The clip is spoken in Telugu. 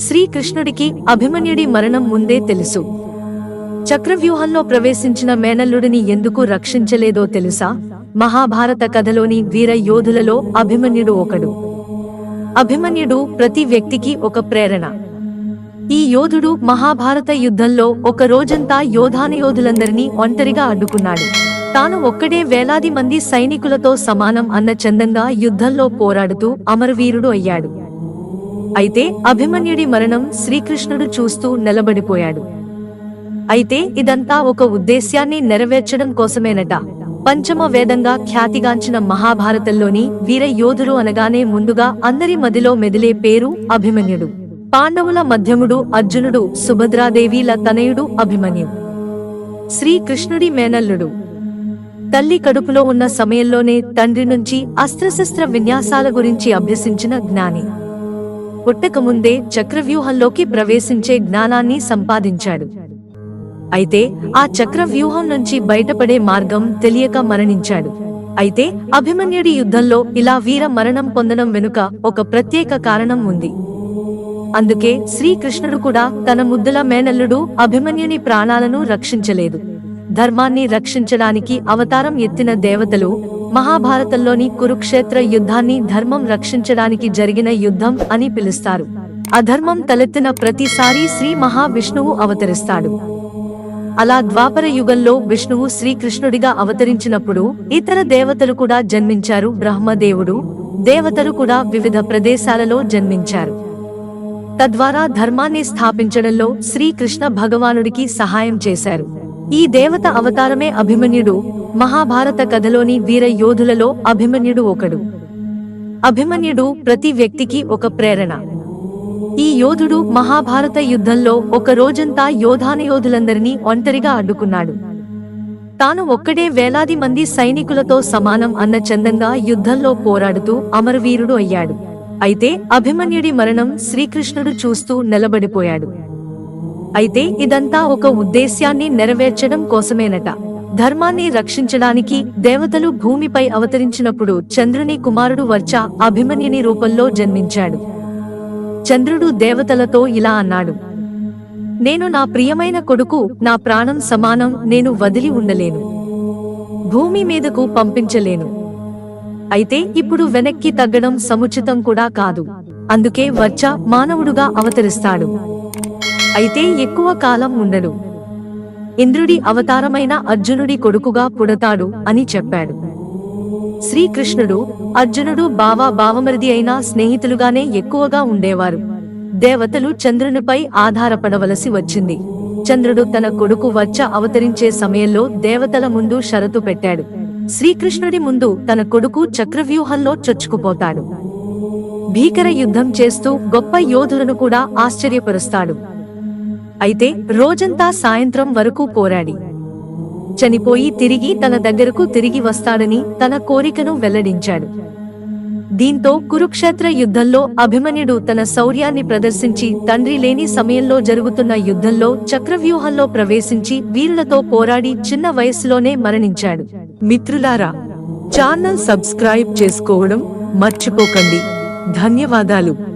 శ్రీకృష్ణుడికి అభిమన్యుడి మరణం ముందే తెలుసు. చక్రవ్యూహంలో ప్రవేశించిన మేనల్లుడిని ఎందుకు రక్షించలేదో తెలుసా? మహాభారత కథలోని వీర యోధులలో అభిమన్యుడు ఒకడు. అభిమన్యుడు ప్రతి వ్యక్తికి ఒక ప్రేరణ. ఈ యోధుడు మహాభారత యుద్ధంలో ఒక రోజంతా యోధానయోధులందరినీ ఒంటరిగా అడ్డుకున్నాడు. తాను ఒక్కడే వేలాది మంది సైనికులతో సమానం అన్న చందంగా యుద్ధంలో పోరాడుతూ అమరవీరుడు అయ్యాడు. అయితే అభిమన్యుడి మరణం శ్రీకృష్ణుడు చూస్తూ నిలబడిపోయాడు. అయితే ఇదంతా ఒక ఉద్దేశ్యాన్ని నెరవేర్చడం కోసమేనట. పంచమ వేదంగా ఖ్యాతిగాంచిన మహాభారతంలోని వీర యోధుడు అనగానే ముందుగా అందరి మదిలో మెదిలే పేరు అభిమన్యుడు. పాండవుల మధ్యముడు అర్జునుడు సుభద్రాదేవిల తనయుడు అభిమన్యు. శ్రీకృష్ణుడి మేనల్లుడు. తల్లి కడుపులో ఉన్న సమయంలోనే తండ్రి నుంచి అస్త్రశస్త్ర విన్యాసాల గురించి అభ్యసించిన జ్ఞాని. పుట్టకముందే చక్రవ్యూహంలోకి ప్రవేశించే జ్ఞానాన్ని సంపాదించాడు. అయితే ఆ చక్రవ్యూహం నుంచి బయటపడే మార్గం తెలియక మరణించాడు. అయితే అభిమన్యుడి యుద్ధంలో ఇలా వీర మరణం పొందడం వెనుక ఒక ప్రత్యేక కారణం ఉంది. అందుకే శ్రీకృష్ణుడు కూడా తన ముద్దుల మేనల్లుడు అభిమన్యుని ప్రాణాలను రక్షించలేదు. ధర్మాన్ని రక్షించడానికి అవతారం ఎత్తిన దేవతలు మహాభారతంలోని కురుక్షేత్ర యుద్ధాన్ని ధర్మం రక్షించడానికి జరిగిన యుద్ధం అని పిలుస్తారు. అధర్మం తలెత్తిన ప్రతిసారి శ్రీ మహావిష్ణువు అవతరిస్తాడు. అలా ద్వాపర యుగంలో విష్ణువు శ్రీకృష్ణుడిగా అవతరించినప్పుడు ఇతర దేవతలు కూడా జన్మించారు. బ్రహ్మదేవుడు దేవతలు కూడా వివిధ ప్రదేశాలలో జన్మించారు. తద్వారా ధర్మాన్ని స్థాపించడంలో శ్రీకృష్ణ భగవానుడికి సహాయం చేశారు. ఈ దేవత అవతారమే అభిమన్యుడు. మహాభారత కథలోని వీర యోధులలో అభిమన్యుడు ఒకడు. అభిమన్యుడు ప్రతి వ్యక్తికి ఒక ప్రేరణ. ఈ యోధుడు మహాభారత యుద్ధంలో ఒక రోజంతా యోధానయోధులందరినీ ఒంటరిగా అడ్డుకున్నాడు. తాను ఒక్కడే వేలాది మంది సైనికులతో సమానం అన్న చందంగా యుద్ధంలో పోరాడుతూ అమరవీరుడు అయ్యాడు. అయితే అభిమన్యుడి మరణం శ్రీకృష్ణుడు చూస్తూ నిలబడిపోయాడు. అయితే ఇదంతా ఒక ఉద్దేశ్యాన్ని నెరవేర్చడం కోసమేనట. ధర్మాన్ని రక్షించడానికి దేవతలు భూమిపై అవతరించినప్పుడు చంద్రుని కుమారుడు వర్చ అభిమన్యుని రూపంలో జన్మించాడు. చంద్రుడు దేవతలతో ఇలా అన్నాడు. నేను నా ప్రియమైన కొడుకు నా ప్రాణం సమానం నేను వదిలి ఉండలేను. భూమి మీదకు పంపించలేను. అయితే ఇప్పుడు వెనక్కి తగ్గడం సముచితం కూడా కాదు. అందుకే వర్చ మానవుడుగా అవతరిస్తాడు. అయితే ఎక్కువ కాలం ఉండడు ఇంద్రుడి అవతారమైన అర్జునుడి కొడుకుగా పుడతాడు అని చెప్పాడు. శ్రీకృష్ణుడు అర్జునుడు బావా బావమరిది అయినా స్నేహితులుగానే ఎక్కువగా ఉండేవారు. దేవతలు చంద్రునిపై ఆధారపడవలసి వచ్చింది. చంద్రుడు తన కొడుకు వచ్చ అవతరించే సమయంలో దేవతల ముందు షరతు పెట్టాడు. శ్రీకృష్ణుడి ముందు తన కొడుకు చక్రవ్యూహంలో చొచ్చుకుపోతాడు. భీకర యుద్ధం చేస్తూ గొప్ప యోధులను కూడా ఆశ్చర్యపరుస్తాడు. అయితే రోజంతా సాయంత్రం వరకు పోరాడి. చనిపోయి తిరిగి తన దగ్గరకు తిరిగి వస్తాడని తన కోరికను వెల్లడించాడు. దీంతో కురుక్షేత్ర యుద్ధంలో అభిమన్యుడు తన శౌర్యాన్ని ప్రదర్శించి తండ్రి లేని సమయంలో జరుగుతున్న యుద్ధంలో చక్రవ్యూహంలో ప్రవేశించి వీరులతో పోరాడి చిన్న వయస్సులోనే మరణించాడు. మిత్రులారా ఛానల్ సబ్స్క్రైబ్ చేసుకోవడం మర్చిపోకండి. ధన్యవాదాలు.